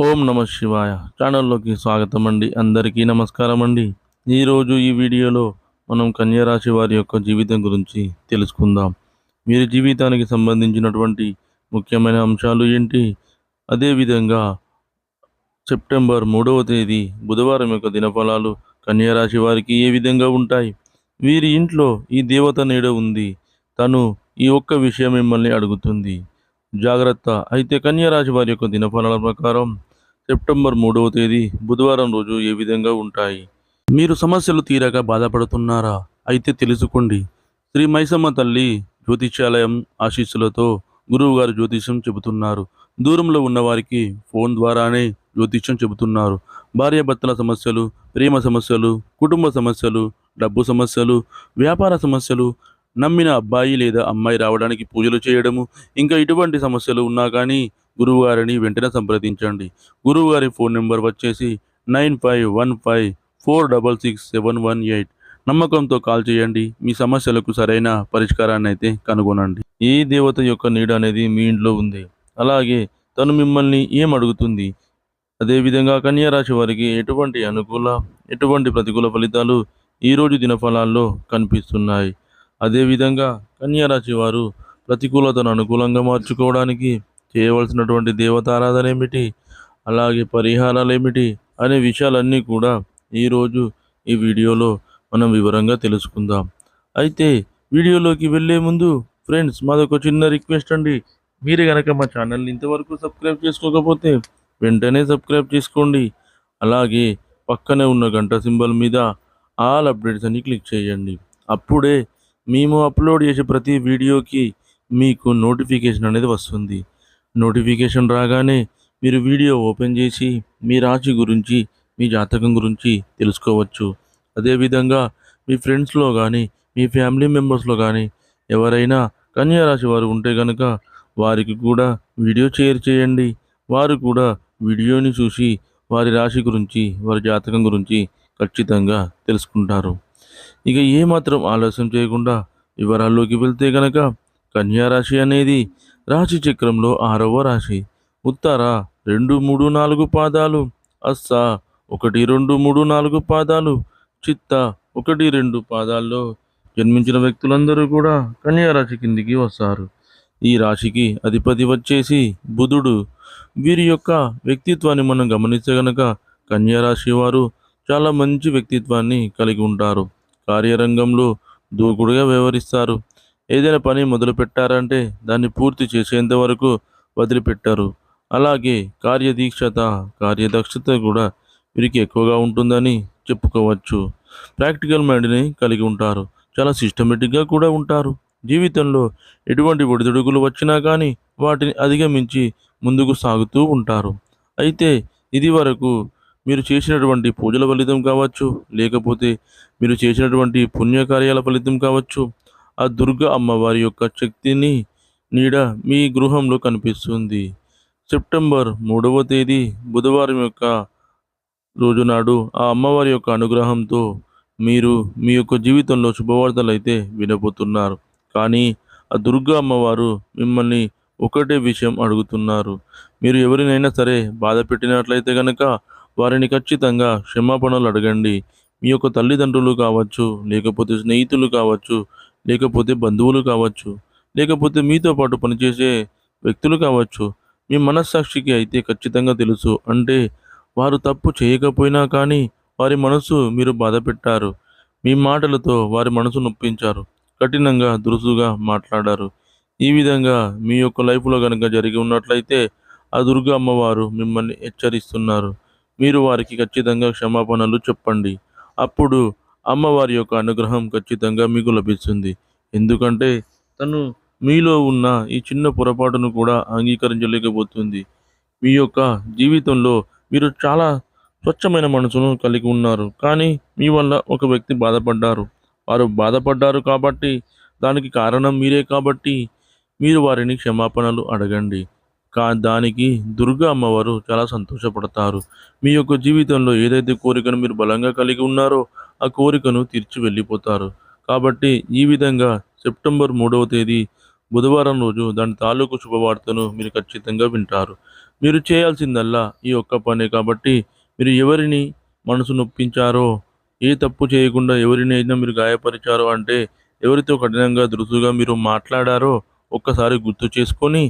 ఓం నమ శివాయ. ఛానల్లోకి స్వాగతం అండి అందరికీ నమస్కారం అండి ఈరోజు ఈ వీడియోలో మనం కన్యారాశి వారి యొక్క జీవితం గురించి తెలుసుకుందాం. వీరి జీవితానికి సంబంధించినటువంటి ముఖ్యమైన అంశాలు ఏంటి? అదేవిధంగా సెప్టెంబర్ మూడవ తేదీ బుధవారం యొక్క దినఫలాలు కన్యారాశి వారికి ఏ విధంగా ఉంటాయి? వీరి ఇంట్లో ఈ దేవత నీడ ఉంది. తను ఈ ఒక్క విషయం మిమ్మల్ని అడుగుతుంది. జాగ్రత్త. అయితే కన్యారాశి వారి యొక్క దినఫలాల ప్రకారం సెప్టెంబర్ మూడవ తేదీ బుధవారం రోజు ఏ విధంగా ఉంటాయి? మీరు సమస్యలు తీరక బాధపడుతున్నారా? అయితే తెలుసుకోండి. శ్రీ మైసమ్మ తల్లి జ్యోతిష్యాలయం ఆశీస్సులతో గురువు గారు జ్యోతిష్యం చెబుతున్నారు. దూరంలో ఉన్నవారికి ఫోన్ ద్వారానే జ్యోతిష్యం చెబుతున్నారు. భార్యాభర్తల సమస్యలు ప్రేమ సమస్యలు కుటుంబ సమస్యలు డబ్బు సమస్యలు వ్యాపార సమస్యలు నమ్మిన అబ్బాయి లేదా అమ్మాయి రావడానికి పూజలు చేయడము ఇంకా ఇటువంటి సమస్యలు ఉన్నా కానీ గురువుగారిని వెంటనే సంప్రదించండి. గురువుగారి ఫోన్ నెంబర్ వచ్చేసి nine five one five four double six seven one eight. నమ్మకంతో కాల్ చేయండి. మీ సమస్యలకు సరైన పరిష్కారాన్ని అయితే కనుగొనండి. ఈ దేవత యొక్క నీడ అనేది మీ ఇంట్లో ఉంది. అలాగే తను మిమ్మల్ని ఏం అడుగుతుంది? అదేవిధంగా కన్యారాశి వారికి ఎటువంటి అనుకూల ఎటువంటి ప్రతికూల ఫలితాలు ఈరోజు దినఫలాల్లో కనిపిస్తున్నాయి? అదేవిధంగా కన్యారాశి వారు ప్రతికూలతను అనుకూలంగా మార్చుకోవడానికి చేయవలసినటువంటి దేవతారాధన ఏమిటి? అలాగే పరిహారాలు ఏమిటి? అనే విషయాలన్నీ కూడా ఈరోజు ఈ వీడియోలో మనం వివరంగా తెలుసుకుందాం. అయితే వీడియోలోకి వెళ్ళే ముందు ఫ్రెండ్స్ మాదొక చిన్న రిక్వెస్ట్ అండి. మీరు కనుక మా ఛానల్ని ఇంతవరకు సబ్స్క్రైబ్ చేసుకోకపోతే వెంటనే సబ్స్క్రైబ్ చేసుకోండి. అలాగే పక్కనే ఉన్న గంట సింబల్ మీద ఆల్ అప్డేట్స్ అని క్లిక్ చేయండి. అప్పుడే మేము అప్లోడ్ చేసే ప్రతి వీడియోకి మీకు నోటిఫికేషన్ అనేది వస్తుంది. నోటిఫికేషన్ రాగానే మీరు వీడియో ఓపెన్ చేసి మీ రాశి గురించి మీ జాతకం గురించి తెలుసుకోవచ్చు. అదేవిధంగా మీ ఫ్రెండ్స్లో కానీ మీ ఫ్యామిలీ మెంబర్స్లో కానీ ఎవరైనా కన్యా రాశి వారు ఉంటే కనుక వారికి కూడా వీడియో షేర్ చేయండి. వారు కూడా వీడియోని చూసి వారి రాశి గురించి వారి జాతకం గురించి ఖచ్చితంగా తెలుసుకుంటారు. ఇక ఏమాత్రం ఆలస్యం చేయకుండా వివరాల్లోకి వెళ్తే గనక కన్యా రాశి అనేది రాశి చక్రంలో ఆరవ రాశి. ఉత్తర రెండు మూడు నాలుగు పాదాలు అస్స ఒకటి రెండు మూడు నాలుగు పాదాలు చిత్త ఒకటి రెండు పాదాల్లో జన్మించిన వ్యక్తులందరూ కూడా కన్యా రాశి కిందికి వస్తారు. ఈ రాశికి అధిపతి వచ్చేసి బుధుడు. వీరి యొక్క వ్యక్తిత్వాన్ని మనం గమనిస్తే గనక కన్యారాశి వారు చాలా మంచి వ్యక్తిత్వాన్ని కలిగి ఉంటారు. కార్యరంగంలో దూకుడుగా వ్యవహరిస్తారు. ఏదైనా పని మొదలు పెట్టారంటే దాన్ని పూర్తి చేసేంత వరకు వదిలిపెట్టారు. అలాగే కార్యదీక్షత కార్యదక్షత కూడా వీరికి ఎక్కువగా ఉంటుందని చెప్పుకోవచ్చు. ప్రాక్టికల్ మైండ్ని కలిగి ఉంటారు. చాలా సిస్టమేటిక్గా కూడా ఉంటారు. జీవితంలో ఎటువంటి ఒడిదుడుకులు వచ్చినా కానీ వాటిని అధిగమించి ముందుకు సాగుతూ ఉంటారు. అయితే ఇది వరకు మీరు చేసినటువంటి పూజల ఫలితం కావచ్చు లేకపోతే మీరు చేసినటువంటి పుణ్యకార్యాల ఫలితం కావచ్చు ఆ దుర్గ అమ్మవారి యొక్క శక్తిని నీడ మీ గృహంలో కనిపిస్తుంది. సెప్టెంబర్ మూడవ తేదీ బుధవారం యొక్క రోజు నాడు ఆ అమ్మవారి యొక్క అనుగ్రహంతో మీరు మీ యొక్క జీవితంలో శుభవార్తలు అయితే వినబోతున్నారు. కానీ ఆ దుర్గా అమ్మవారు మిమ్మల్ని ఒకటే విషయం అడుగుతున్నారు. మీరు ఎవరినైనా సరే బాధ పెట్టినట్లయితే కనుక వారిని ఖచ్చితంగా క్షమాపణలు అడగండి. మీ యొక్క తల్లిదండ్రులు కావచ్చు లేకపోతే స్నేహితులు కావచ్చు లేకపోతే బంధువులు కావచ్చు లేకపోతే మీతో పాటు పనిచేసే వ్యక్తులు కావచ్చు మీ మనస్సాక్షికి అయితే ఖచ్చితంగా తెలుసు. అంటే వారు తప్పు చేయకపోయినా కానీ వారి మనసు మీరు బాధ పెట్టారు మీ మాటలతో వారి మనసు నొప్పించారు. కఠినంగా దురుసుగా మాట్లాడారు. ఈ విధంగా మీ యొక్క లైఫ్లో కనుక జరిగి ఉన్నట్లయితే ఆ దుర్గా అమ్మవారు మిమ్మల్ని హెచ్చరిస్తున్నారు. మీరు వారికి ఖచ్చితంగా క్షమాపణలు చెప్పండి. అప్పుడు అమ్మవారి యొక్క అనుగ్రహం ఖచ్చితంగా మీకు లభిస్తుంది. ఎందుకంటే తను మీలో ఉన్న ఈ చిన్న పొరపాటును కూడా అంగీకరించలేకపోతుంది. మీ యొక్క జీవితంలో మీరు చాలా స్వచ్ఛమైన మనసును కలిగి ఉన్నారు. కానీ మీ వల్ల ఒక వ్యక్తి బాధపడ్డారు. వారు బాధపడ్డారు కాబట్టి దానికి కారణం మీరే కాబట్టి మీరు వారిని క్షమాపణలు అడగండి. కా దానికి దుర్గా అమ్మవారు చాలా సంతోషపడతారు. మీ యొక్క జీవితంలో ఏదైతే కోరికను మీరు బలంగా కలిగి ఉన్నారో ఆ కోరికను తీర్చి వెళ్ళిపోతారు. కాబట్టి ఈ విధంగా సెప్టెంబర్ మూడవ తేదీ బుధవారం రోజు దాని తాలూకు శుభవార్తను మీరు ఖచ్చితంగా వింటారు. మీరు చేయాల్సిందల్లా ఈ ఒక్క పనే కాబట్టి మీరు ఎవరిని మనసు నొప్పించారో ఏ తప్పు చేయకుండా ఎవరినైనా మీరు గాయపరిచారో అంటే ఎవరితో కఠినంగా దురుసుగా మీరు మాట్లాడారో ఒక్కసారి గుర్తు చేసుకొని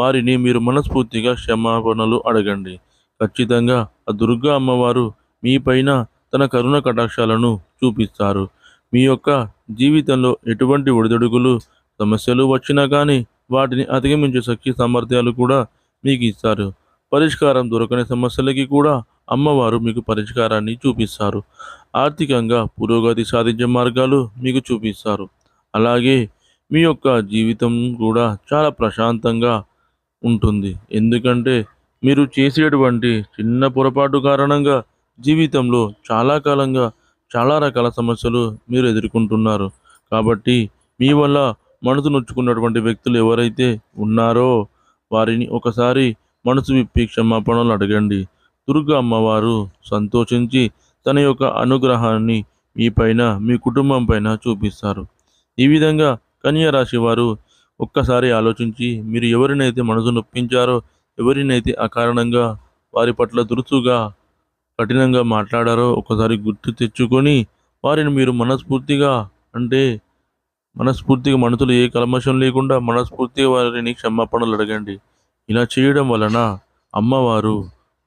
వారిని మీరు మనస్ఫూర్తిగా క్షమాపణలు అడగండి. ఖచ్చితంగా ఆ దుర్గా అమ్మవారు మీ పైన తన కరుణ కటాక్షాలను చూపిస్తారు. మీ యొక్క జీవితంలో ఎటువంటి ఒడిదొడుగులు సమస్యలు వచ్చినా కానీ వాటిని అధిగమించే శక్తి సామర్థ్యాలు కూడా మీకు ఇస్తారు. పరిష్కారం దొరకని సమస్యలకి కూడా అమ్మవారు మీకు పరిష్కారాన్ని చూపిస్తారు. ఆర్థికంగా పురోగతి సాధించే మార్గాలు మీకు చూపిస్తారు. అలాగే మీ యొక్క జీవితం కూడా చాలా ప్రశాంతంగా ఉంటుంది. ఎందుకంటే మీరు చేసేటువంటి చిన్న పొరపాటు కారణంగా జీవితంలో చాలా కాలంగా చాలా రకాల సమస్యలు మీరు ఎదుర్కొంటున్నారు. కాబట్టి మీ వల్ల మనసు నొచ్చుకున్నటువంటి వ్యక్తులు ఎవరైతే ఉన్నారో వారిని ఒకసారి మనసు విప్పి క్షమాపణలు అడగండి. దుర్గా అమ్మవారు సంతోషించి తన యొక్క అనుగ్రహాన్ని మీ పైన మీ కుటుంబం పైన చూపిస్తారు. ఈ విధంగా కన్యా రాశి వారు ఒక్కసారి ఆలోచించి మీరు ఎవరినైతే మనసు నొప్పించారో ఎవరినైతే అకారణంగా వారి పట్ల దురుసుగా కఠినంగా మాట్లాడారో ఒకసారి గుర్తు తెచ్చుకొని వారిని మీరు మనస్ఫూర్తిగా అంటే మనస్ఫూర్తిగా మనసులో ఏ కల్మషం లేకుండా మనస్ఫూర్తిగా వారిని క్షమాపణలు అడగండి. ఇలా చేయడం వలన అమ్మవారు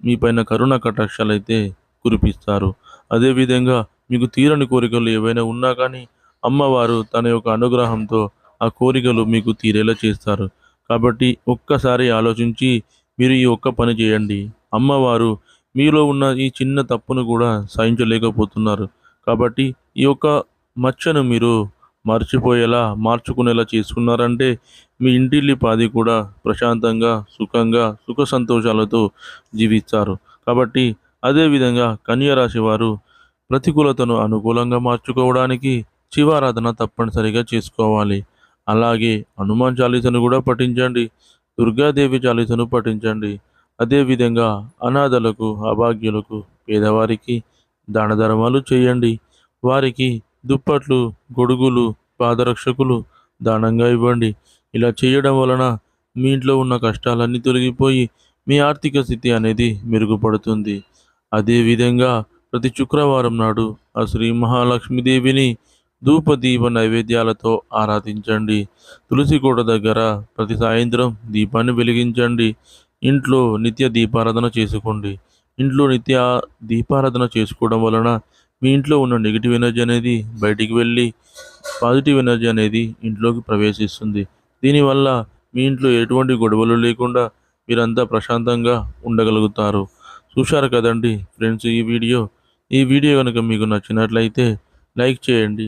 మీ పైన కరుణ కటాక్షాలైతే కురిపిస్తారు. అదేవిధంగా మీకు తీరని కోరికలు ఏవైనా ఉన్నా కానీ అమ్మవారు తన యొక్క అనుగ్రహంతో ఆ కోరికలు మీకు తీరేలా చేస్తారు. కాబట్టి ఒక్కసారి ఆలోచించి మీరు ఈ ఒక్క పని చేయండి. అమ్మవారు మీలో ఉన్న ఈ చిన్న తప్పును కూడా సహించలేకపోతున్నారు. కాబట్టి ఈ యొక్క మచ్చను మీరు మర్చిపోయేలా మార్చుకునేలా చేసుకున్నారంటే మీ ఇంటిల్లి పాది కూడా ప్రశాంతంగా సుఖంగా సుఖ సంతోషాలతో జీవిస్తారు. కాబట్టి అదేవిధంగా కన్యరాశి వారు ప్రతికూలతను అనుకూలంగా మార్చుకోవడానికి శివారాధన తప్పనిసరిగా చేసుకోవాలి. అలాగే హనుమాన్ చాలీసను కూడా పఠించండి దుర్గాదేవి చాలీసను పఠించండి. అదేవిధంగా అనాథలకు అభాగ్యులకు పేదవారికి దాన ధర్మాలు చేయండి. వారికి దుప్పట్లు గొడుగులు పాదరక్షకులు దానంగా ఇవ్వండి. ఇలా చేయడం వలన మీ ఇంట్లో ఉన్న కష్టాలన్నీ తొలగిపోయి మీ ఆర్థిక స్థితి అనేది మెరుగుపడుతుంది. అదేవిధంగా ప్రతి శుక్రవారం నాడు ఆ శ్రీ మహాలక్ష్మీదేవిని ధూపదీప నైవేద్యాలతో ఆరాధించండి. తులసి కోట దగ్గర ప్రతి సాయంత్రం దీపాన్ని వెలిగించండి. ఇంట్లో నిత్య దీపారాధన చేసుకోండి. ఇంట్లో నిత్య దీపారాధన చేసుకోవడం వలన మీ ఇంట్లో ఉన్న నెగిటివ్ ఎనర్జీ అనేది బయటికి వెళ్ళి పాజిటివ్ ఎనర్జీ అనేది ఇంట్లోకి ప్రవేశిస్తుంది. దీనివల్ల మీ ఇంట్లో ఎటువంటి గొడవలు లేకుండా మీరంతా ప్రశాంతంగా ఉండగలుగుతారు. చూశారు కదండి ఫ్రెండ్స్ ఈ వీడియో. ఈ వీడియో కనుక మీకు నచ్చినట్లయితే లైక్ చేయండి.